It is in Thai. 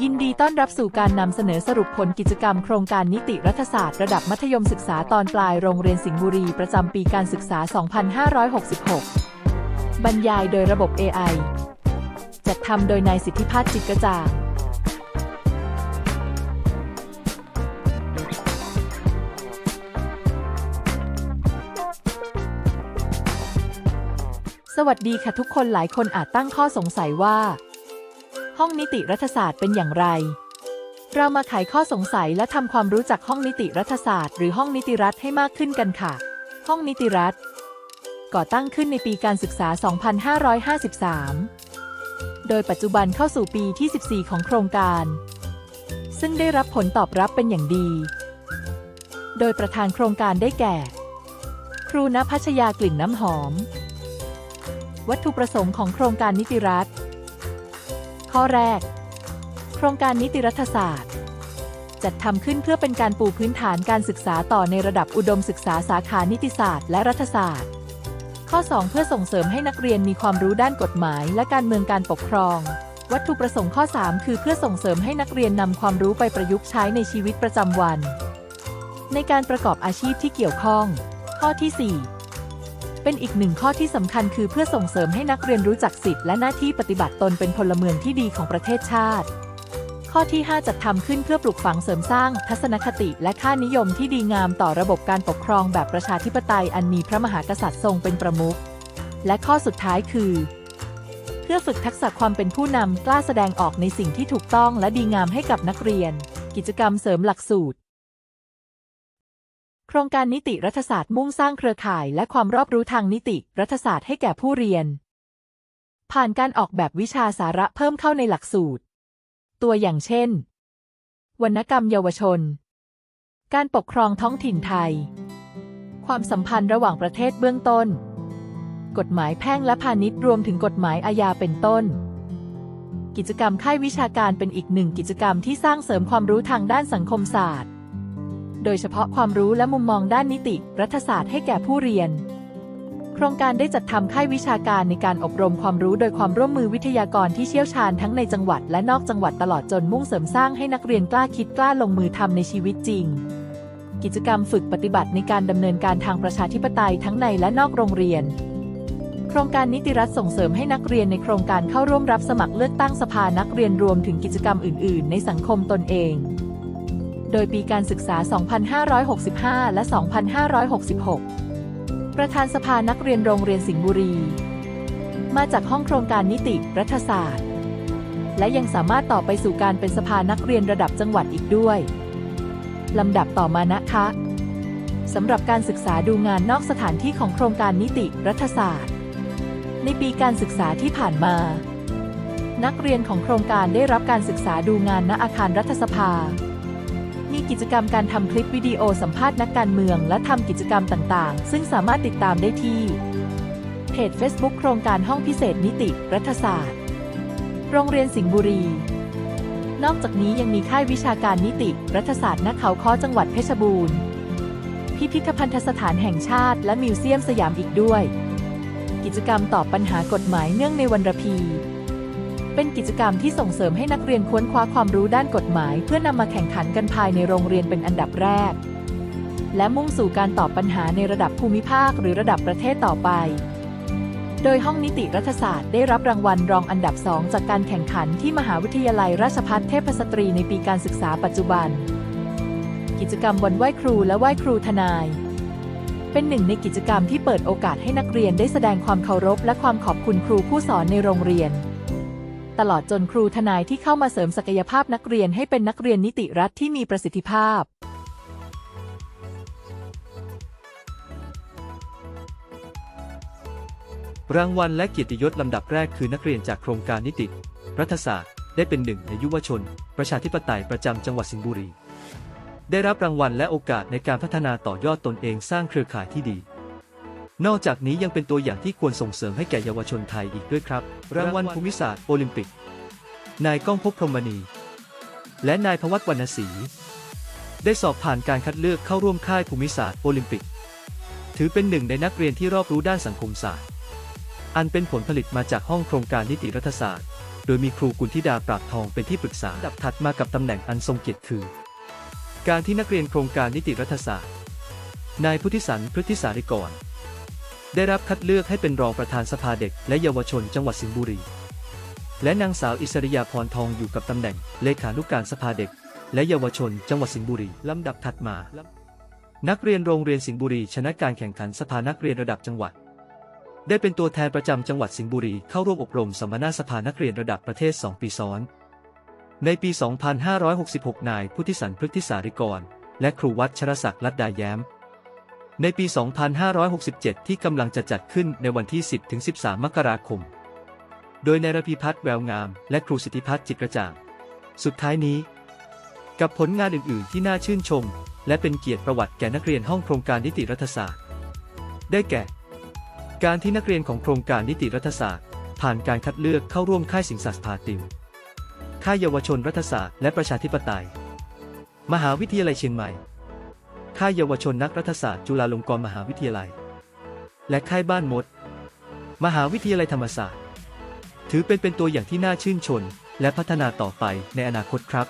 ยินดีต้อนรับสู่การนำเสนอสรุปผลกิจกรรมโครงการนิติรัฐศาสตร์ระดับมัธยมศึกษาตอนปลายโรงเรียนสิงห์บุรีประจำปีการศึกษา 2566 บรรยายโดยระบบ AI จัดทำโดยนายสิทธิพัฒน์จิตกระจ่างสวัสดีค่ะทุกคนหลายคนอาจตั้งข้อสงสัยว่า ห้องนิติรัฐศาสตร์เป็นอย่างไร เรามาไขข้อสงสัยและทำความรู้จักห้องนิติรัฐศาสตร์หรือห้องนิติรัฐให้มากขึ้นกันค่ะ ห้องนิติรัฐ ก่อตั้งขึ้นในปีการศึกษา 2553 โดยปัจจุบันเข้าสู่ปีที่ 14 ของโครงการ ซึ่งได้รับผลตอบรับเป็นอย่างดี โดยประธานโครงการได้แก่ ครูณพัชยากลิ่นน้ำหอม วัตถุประสงค์ของโครงการนิติรัฐ ข้อแรก โครงการนิติรัฐศาสตร์ จัดทำขึ้นเพื่อเป็นการปูพื้นฐานการศึกษาต่อในระดับอุดมศึกษาสาขานิติศาสตร์และรัฐศาสตร์ ข้อ 2 เพื่อส่งเสริมให้นักเรียนมีความรู้ด้านกฎหมาย และการเมืองการปกครองวัตถุประสงค์ข้อ 3 คือเพื่อส่งเสริมให้นักเรียนนำความรู้ไปประยุกต์ใช้ในชีวิตประจำวัน ในการประกอบอาชีพที่เกี่ยวข้อง ข้อที่ 4 เป็นอีกหนึ่งข้อที่สำคัญคือเพื่อส่งเสริมให้นักเรียนรู้จักสิทธิและหน้าที่ปฏิบัติตนเป็นพลเมืองที่ดีของประเทศชาติ ข้อที่ 5 จัดทำขึ้นเพื่อปลูกฝังเสริมสร้าง ทัศนคติ และค่านิยมที่ดีงามต่อระบบการปกครองแบบประชาธิปไตยอันมีพระมหากษัตริย์ทรงเป็นประมุข และข้อสุดท้ายคือ เพื่อฝึกทักษะความเป็นผู้นำกล้าแสดงออกในสิ่งที่ถูกต้องและดีงามให้กับนักเรียน กิจกรรมเสริมหลักสูตร โครงการนิติรัฐศาสตร์มุ่งสร้างเครือข่ายและความรอบรู้ทางนิติรัฐศาสตร์ให้แก่ผู้เรียน ผ่านการออกแบบวิชาสาระเพิ่มเข้าในหลักสูตร ตัวอย่างเช่น วรรณกรรมเยาวชน การปกครองท้องถิ่นไทย ความสัมพันธ์ระหว่างประเทศเบื้องต้น กฎหมายแพ่งและพาณิชย์รวมถึงกฎหมายอาญาเป็นต้นกิจกรรมค่ายวิชาการเป็นอีกหนึ่งกิจกรรมที่สร้างเสริมความรู้ทางด้านสังคมศาสตร์ โดยเฉพาะความรู้และมุมมองด้านนิติ รัฐศาสตร์ให้แก่ผู้เรียน โครงการได้จัดทำค่ายวิชาการในการอบรมความรู้โดยความร่วมมือวิทยากรที่เชี่ยวชาญทั้งในจังหวัดและนอกจังหวัดตลอดจนมุ่งเสริมสร้างให้นักเรียนกล้าคิดกล้าลงมือทำในชีวิตจริง กิจกรรมฝึกปฏิบัติในการดำเนินการทางประชาธิปไตยทั้งในและนอกโรงเรียนโครงการนิติรัฐส่งเสริมให้นักเรียนในโครงการเข้าร่วมรับสมัครเลือกตั้งสภานักเรียนรวมถึงกิจกรรมอื่น ๆ ในสังคมตนเอง โดยปีการศึกษา 2565 และ 2566 ประธานสภานักเรียนโรงเรียนสิงห์บุรี มาจากห้องโครงการนิติรัฐศาสตร์ และยังสามารถต่อไปสู่การเป็นสภานักเรียนระดับจังหวัดอีกด้วย ลำดับต่อมานะคะสำหรับการศึกษาดูงานนอกสถานที่ของโครงการนิติรัฐศาสตร์ ในปีการศึกษาที่ผ่านมา นักเรียนของโครงการได้รับการศึกษาดูงานณอาคารรัฐสภา มีกิจกรรมการทำคลิปวิดีโอสัมภาษณ์นักการเมือง และทำกิจกรรมต่างๆ ซึ่งสามารถติดตามได้ที่เพจ Facebook โครงการห้องพิเศษนิติ รัฐศาสตร์ โรงเรียนสิงห์บุรี นอกจากนี้ยังมีค่ายวิชาการนิติ รัฐศาสตร์ณเขาค้อจังหวัดเพชรบูรณ์ พิพิธภัณฑสถานแห่งชาติ และมิวเซียมสยามอีกด้วย กิจกรรมตอบปัญหากฎหมายเนื่องในวันระพี เป็นกิจกรรมที่ส่งเสริมให้นักเรียนค้นคว้าความรู้ด้านกฎหมาย เพื่อนำมาแข่งขันกันภายในโรงเรียนเป็นอันดับแรก และมุ่งสู่การตอบปัญหาในระดับภูมิภาคหรือระดับประเทศต่อไป โดยห้องนิติรัฐศาสตร์ได้รับรางวัลรองอันดับสองจากการแข่งขันที่มหาวิทยาลัยราชภัฏเทพสตรีในปีการศึกษาปัจจุบัน กิจกรรมวันไหว้ครูและไหว้ครูทนายเป็นหนึ่งในกิจกรรมที่เปิดโอกาสให้นักเรียนได้แสดงความเคารพและความขอบคุณครูผู้สอนในโรงเรียน ตลอดจนครูทนายที่เข้ามาเสริมศักยภาพนักเรียนให้เป็นนักเรียนนิติรัฐที่มีประสิทธิภาพรางวัลและเกียรติยศลำดับแรกคือนักเรียนจากโครงการนิติ รัฐศาสตร์ ได้เป็นหนึ่งในยุวชน ประชาธิปไตยประจำจังหวัดสิงห์บุรี ได้รับรางวัลและโอกาสในการพัฒนาต่อยอดตนเองสร้างเครือข่ายที่ดี นอกจากนี้ยังเป็นตัวอย่างที่ควรส่งเสริมให้แก่เยาวชนไทยอีกด้วยครับ รางวัลภูมิศาสตร์โอลิมปิก นายก้องภพพรหมณี และนายพวัตวรรณศรีได้สอบผ่านการคัดเลือกเข้าร่วมค่ายภูมิศาสตร์โอลิมปิก ถือเป็นหนึ่งในนักเรียนที่รอบรู้ด้านสังคมศาสตร์ อันเป็นผลผลิตมาจากห้องโครงการนิติรัฐศาสตร์ โดยมีครูกุลธิดาปราบทองเป็นที่ปรึกษาดับถัดมากับตำแหน่งอันทรงเกียรติคือ การที่นักเรียนโครงการนิติรัฐศาสตร์ นายพุทธิสันพฤทธิสาริกร ได้รับคัดเลือกให้เป็นรองประธานสภาเด็ก และเยาวชนจังหวัดสิงห์บุรี และนางสาวอิสริยาพรทองอยู่กับตำแหน่งเลขานุกการสภาเด็ก และเยาวชนจังหวัดสิงห์บุรีลำดับถัดมา นักเรียนโรงเรียนสิงห์บุรีชนะการแข่งขันสภานักเรียนระดับจังหวัด ได้เป็นตัวแทนประจำจังหวัดสิงห์บุรีเข้าร่วมอบรมสัมมนาสภานักเรียนระดับประเทศ 2 ปีซ้อน ในปี 2566 นายพุทธิสันพฤทธิสาริกร และครูวัดชรศักดิ์ลัดดาแย้ม ในปี 2567 ที่กำลังจะจัดขึ้นในวันที่ 10-13 มกราคม โดยนายรพีพัฒน์แววงาม และครูสิทธิพัฒน์จิตกระจ่าง สุดท้ายนี้ กับผลงานอื่น ๆ ที่น่าชื่นชม และเป็นเกียรติประวัติแก่นักเรียนห้องโครงการนิติรัฐศาสตร์ ได้แก่ การที่นักเรียนของโครงการนิติรัฐศาสตร์ ผ่านการคัดเลือกเข้าร่วมค่ายสิงห์ศาสตร์พาติวค่ายเยาวชนรัฐศาสตร์และประชาธิปไตย มหาวิทยาลัยเชียงใหม่ ค่ายเยาวชนนักรัฐศาสตร์จุฬาลงกรณ์มหาวิทยาลัย และค่ายบ้านมด มหาวิทยาลัยธรรมศาสตร์ ถือเป็นเป็นตัวอย่างที่น่าชื่นชมและพัฒนาต่อไปในอนาคตครับ